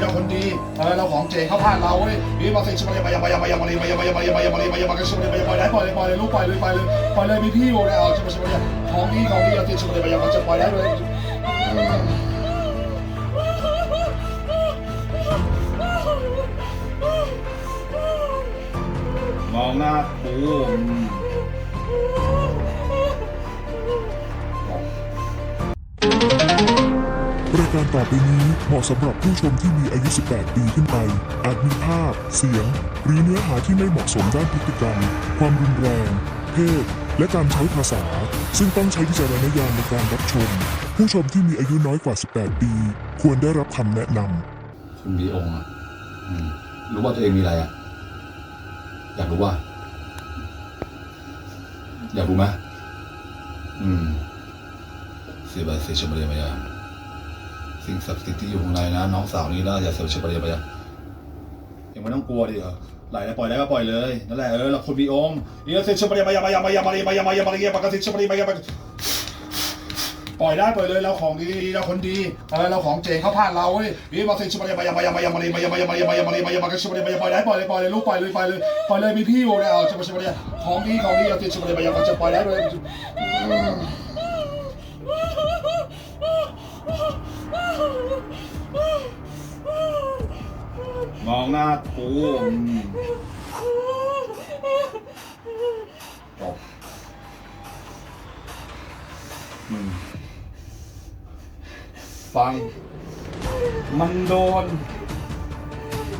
เราคนดีเออเราของเจ๋เขาพลาดเราเว้ยนี่มาเซ็กซ์มาเลยายังายังายังมาเลยายังายังมายังมายังมาเลยายังาเซ็กซ์มาเลยายังปล่อยได้ปล่อยเลยปล่อยเลยลูกปล่อยเลยปล่อยเลยปล่อยเลยพี่อยู่เยเาเซ็าเลยของดีของดีเอาเซ็กซ์มาเลยมายังมาจะปล่อยได้เลยมองหน้าปู การต่อไปนี้เหมาะสำหรับผู้ชมที่มีอายุ 18 ปีขึ้นไป อาจมีภาพ เสียง หรือเนื้อหาที่ไม่เหมาะสมด้านพฤติกรรม ความรุนแรง เพศ และการใช้ภาษา ซึ่งต้องใช้วิจารณญาณในการรับชม ผู้ชมที่มีอายุน้อยกว่า 18 ปี ควรได้รับคำแนะนำคุณมีองค์อะอืมรู้ว่าตัวเองมีอะไรอะ อยากรู้ว่า อยากรู้ไหมอืมเสียบายเสียชมเรียมายา สิ่งศักดิ์สิทธิ์ที่อยู่ข้างในนะ น้องสาวนี้น่าเสียชมเรียมายายังไม่ต้องกลัวดิเหรอไหลแล้วปล่อยได้ก็ปล่อยเลยนั่นแหละเออเราคนมีองค์นี่เสียชมเรียมายามายามายามายามายามายามายามปกติชมเรียมายาปล่อยได้ปล่อยเลยเราของดีเราคนดีเออเราของเจ๋งเขาพลาดเราเว้ยนี่มาเซ็นชิบะยาบายาบายาบายาบายาบายาบายาบายาบายาบายาบายาบายาชิบะยาบายาปล่อยได้ปล่อยเลยปล่อยเลยลูกปล่อยเลยปล่อยเลยปล่อยเลยมีพี่อยู่นะเอาชิบะชิบะยาของดีของดีเราเซ็นชิบะยาบายาจะปล่อยได้เลย มองหน้ากูจบฟัง มันโดน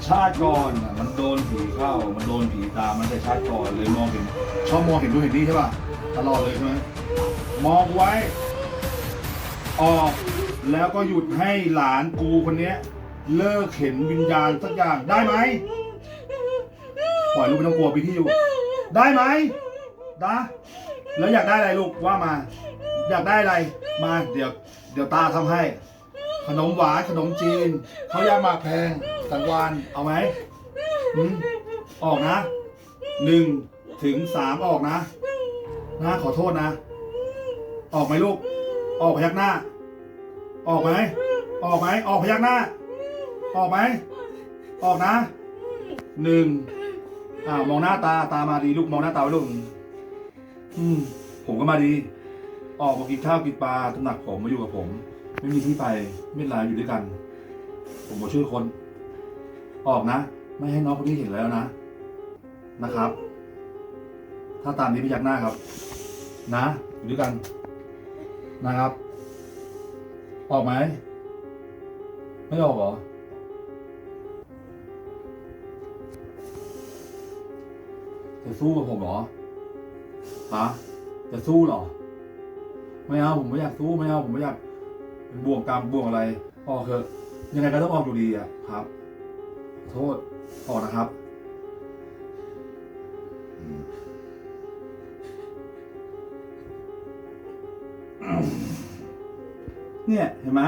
ชาติก่อนน่ะมันโดนผีเข้า มันโดนผีตามมันแต่ชาติก่อนเลยมองเห็น ชอบมองเห็นดูเห็นนี่ใช่ป่ะ ตลอดเลยใช่ไหมมองไว้ ออก แล้วก็หยุดให้หลานกูคนเนี้ย เลิกเห็นวิญญาณสักอย่างได้ไหมปล่อยลูกไม่ต้องกลัวพี่ที่อยู่ ได้ไหมนะแล้วอยากได้อะไรลูกว่ามา อยากได้อะไรมาเดี๋ยวเดี๋ยวตาทำให้ ขนมหวานขนมจีนเขายาหมากแพงสังวานเอาไหมหืมออกนะหนึ่งถึงสามออกนะนะขอโทษนะ ออกไหมลูก ออกพยักหน้า ออกไหมออกไหมออกพยักหน้า ออกไหม ออกนะหนึ่งอ่ามองหน้าตาตามาดีลูกมองหน้าตาไว้ลูกอืม ผมก็มาดี ออกมากินข้าวกินปลาตำหนักผมมาอยู่กับผม ไม่มีที่ไปไม่เป็นไรอยู่ด้วยกัน ผมมาช่วยคน ออกนะ ไม่ให้น้องคนนี้เห็นแล้วนะ นะครับ ถ้าตามนี้พยักหน้าครับ นะอยู่ด้วยกัน นะครับ ออกไหม ไม่ออกเหรอ จะสู้กับผมเหรอฮะจะสู้เหรอ ไม่เอาผมไม่อยากสู้ไม่เอาผมไม่อยากเป็นบ่วงกรรมบ่วงอะไรออกเถอะยังไงก็ต้องออกอยู่ดีอะครับ โทษออกนะครับเนี่ยเห็นไหม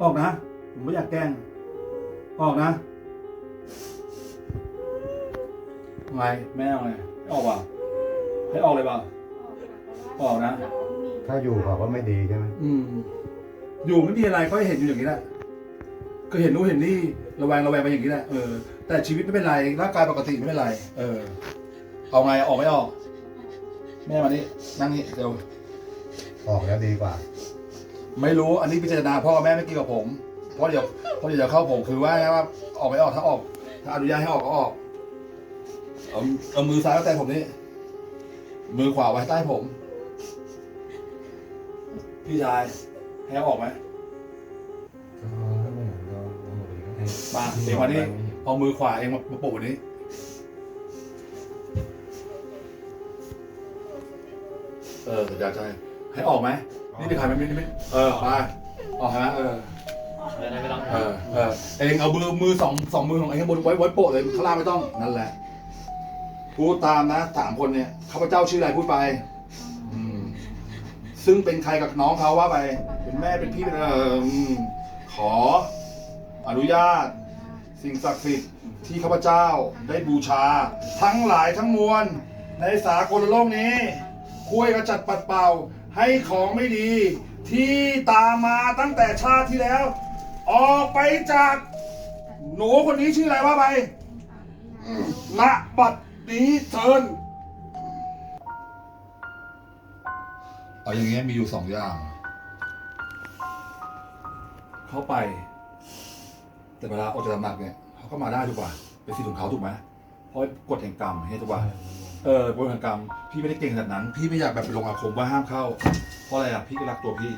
ออกนะ ผมไม่อยากแกล้ง ออกนะ ไงแม่เอาไงให้ออกป่ะให้ออกเลยป่ะ ออกนะ ถ้าอยู่เขาก็ไม่ดีใช่ไหมอืม อยู่ไม่มีอะไรก็เห็นอยู่อย่างนี้แหละก็เห็นนู้นเห็นนี่ระแวงระแวงไปอย่างนี้แหละเออแต่ชีวิตไม่เป็นไรร่างกายปกติไม่เป็นไร เออ เอาไงออกไม่ออก แม่มานี่นั่งนี่เดี๋ยวออกแล้วดีกว่า ไม่รู้อันนี้พิจารณาพ่อกับแม่ไม่เกี่ยวกับผมเพราะเดี๋ยวเพราะเดี๋ยวจะเข้าผมคือว่าว่าออกไม่ออกถ้าออก ถ้าอนุญาตให้ออกก็ออก เอาเอามือซ้ายไว้ใต้ผมนี่ มือขวาไว้ใต้ผม พี่ชายให้เอาออกไหม มาเดี๋ยวมานี่เอามือขวาเองมามาโปะวันนี้ เออสัญญาใจ ให้ออกไหม นี่เป็นใครไหมไม่ไม่เออมาออกฮะเออไม่ต้องเออเออเองเอามือมือสองสองมือของเองข้างบนไว้ไว้โปะเลยข้างล่างไม่ต้องนั่นแหละ พูดตามนะสามคนเนี่ยข้าพเจ้าชื่ออะไรพูดไป อืม ซึ่งเป็นใครกับน้องเขาว่าไป เป็นแม่เป็นพี่เป็นเอออืมขอ อนุญาต สิ่งศักดิ์สิทธิ์ที่ข้าพเจ้าได้บูชา ทั้งหลายทั้งมวล ในสากลโลกนี้คุยกระจัดปัดเป่า ให้ของไม่ดี ที่ตามมาตั้งแต่ชาติที่แล้ว ออกไปจาก หนูคนนี้ชื่ออะไรว่าไปณบัด นี้เชิญเอาอย่างเงี้ยมีอยู่สองอย่าง เข้าไป แต่เวลาออกจากตำหนักเนี่ยเขาก็มาได้ถูกป่ะเป็นสิทธิ์ของเขาถูกไหมเพราะกฎแห่งกรรมเฮ้ยถูกป่ะเออกฎแห่งกรรมพี่ไม่ได้เก่งขนาดนั้น พี่ไม่อยากแบบไปลงอาคมว่าห้ามเข้า เพราะอะไรอะพี่ก็รักตัวพี่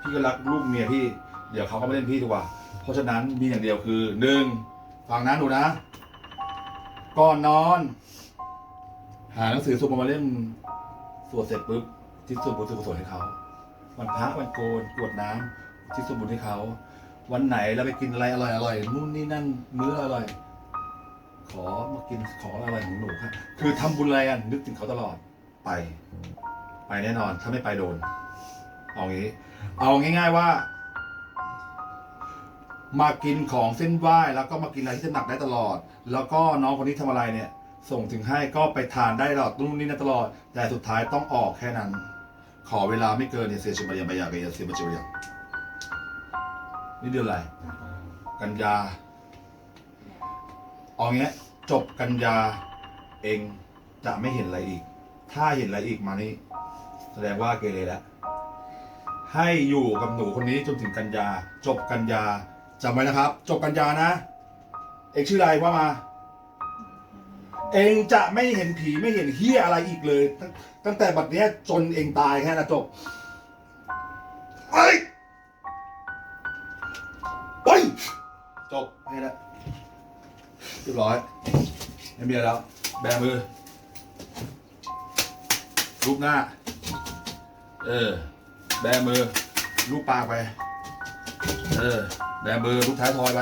พี่ก็รักลูกเมียพี่ เดี๋ยวเขาก็ไม่เล่นพี่ถูกป่ะเพราะฉะนั้นมีอย่างเดียวคือหนึ่งฟังนะหนูนะ ก่อนนอน หาหนังสือสวดมนต์มาเล่มสวดเสร็จปุ๊บที่สวดบุญสวดกุศลให้เขาวันพระวันโกนกวดน้ำที่สวดบุญให้เขา วันไหนเราไปกินอะไรอร่อยอร่อยนู่นนี่นั่นมื้ออร่อย ขอมากินของอร่อยของหนูครับคือทำบุญอะไรกันนึกถึงเขาตลอดไป ไปแน่นอน ถ้าไม่ไปโดน เอางี้ เอาง่าย ๆว่า มากินของเส้นไหว้แล้วก็มากินอะไรที่จะหนักได้ตลอด แล้วก็น้องคนนี้ทำอะไรเนี่ย ส่งถึงให้ก็ไปทานได้ตลอดนู่นนี่นั่นตลอด แต่สุดท้ายต้องออกแค่นั้น ขอเวลาไม่เกินเนี่ยเสียชิบะยาบายาเกยเสียบะเจียนี่เดือนอะไร กันยาเอางี้จบกันยาเองจะไม่เห็นอะไรอีก ถ้าเห็นอะไรอีกมานี่แสดงว่าเกเรแล้วให้อยู่กับหนูคนนี้จนถึงกันยา จบกันยาจำไว้นะครับ จบกันยานะ เอกชื่ออะไรว่ามา เองจะไม่เห็นผีไม่เห็นเฮียอะไรอีกเลยตั้งตั้งแต่บัดเนี้ยจนเองตายแค่นั้นจบไปไปจบแค่นั้นเรียบร้อยไม่มีอะไรแล้ว แบมือรูปหน้า เออ แบมือรูปปากไป เออ แบมือรูปท้ายทอยไป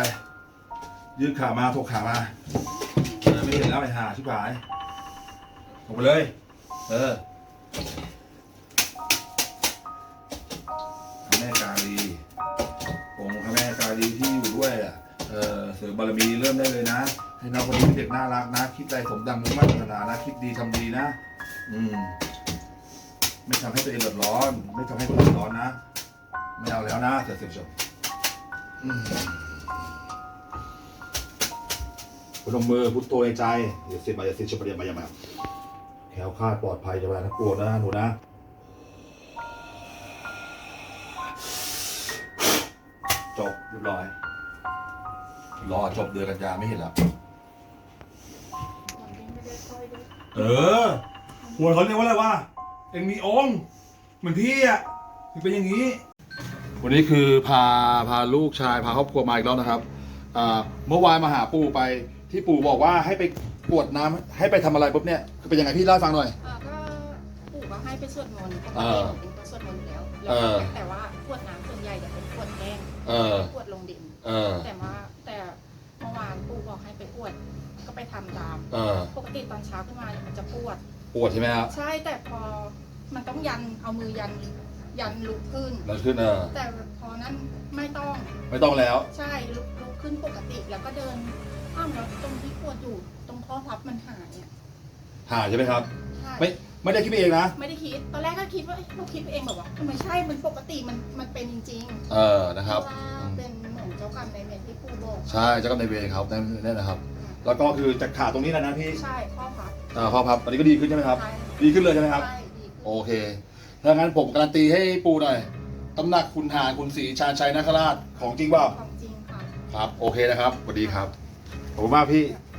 ยืดขามาถกขามา เห็นแล้วไอ้ห่าชิบหายลงไปเลย เออพระแม่กาลีองค์พระแม่กาลีที่อยู่ด้วยอะ เออเสริมบารมีเริ่มได้เลยนะ ให้น้องคนนี้เป็นเด็กน่ารักนะ คิดอะไรสมดังมุ่งมั่นปรารถนานะ คิดดีทำดีนะ อืม ไม่ทำให้ตัวเองเดือดร้อน ไม่ทำให้คนอื่นเอดร้อนนะ ไม่เอาแล้วนะเสร็จเสร็จจบอืม พนมมือพุทโธในใจอย่าเสียบอย่าเสียชปเดียมาอย่ามาแขวคลาดปลอดภัยจะเวลาทั้งปวดนะหนูนะจบเรียบร้อย รอจบเดือนกันยาไม่เห็นแล้วเออหัวเขาเรียกว่าอะไรวะเองมีองค์เหมือนพี่อะถึงเป็นอย่างนี้ วันนี้คือพาพาลูกชายพาครอบครัวมาอีกแล้วนะครับ อ่าเมื่อวานมาหาปู่ไปที่ปู่บอกว่าให้ไปกรวดน้ำให้ไปทำอะไรปุ๊บเนี่ยคือเป็นยังไงพี่เล่าให้ฟังหน่อยอ่าก็ปู่ก็ให้ไปสวดมนต์ปกเอติอของปู่ก็สวดมนต์อยู่แล้วเออ แต่ว่าขวดน้ำส่วนใหญ่จะเป็นขวดแห้งเออขวดลงดิน เออแต่ว่าแต่เมื่อวานปู่บอกให้ไปขวด ก็ไปทำตาม เออปกติตอนเช้าขึ้นมาเนี่ยมันจะปวด ปวดใช่ไหมครับ ใช่แต่พอมันต้องยันเอามือยัน ยันลุกขึ้น แล้วขึ้นเออแต่พอนั้นไม่ต้องไม่ต้องแล้ว ใช่ลุกลุกขึ้นปกติแล้วก็เดินอ้าวแล้วตรงที่ปวดอยู่ตรงข้อพับมันหายอะหาใช่ไหมครับ ใช่ไม่ไม่ได้คิดไปเองนะ ไม่ได้คิดตอนแรกก็คิดว่าเอ๊ะเราคิดไปเองแบบว่าทำไมใช่มันปกติมันมันเป็นจริงเออนะครับ เพราะว่าเป็นเหมือนเจ้ากรรมในายเวรที่ปู่บอกใช่เจ้ากรรมนายเวรครับนั่นนั่นนะครับ แล้วก็คือจากขาตรงนี้แล้วนะพี่ใช่ข้อพับอ่าพ่อพับตอนนี้ก็ดีขึ้นใช่ไหมครับ ใช่ดีขึ้นเลยใช่ไหมครับ ใช่ดีขึ้น โอเค ถ้างั้นผมการันตีให้ปูหน่อยตำหนักคุณหานคุณศรีชาญชัยนาคราชของจริงเปล่าของจริงค่ะ ครับ โอเคนะครับสวัสดีครับ ขอบคุณมากพี่ค่ะ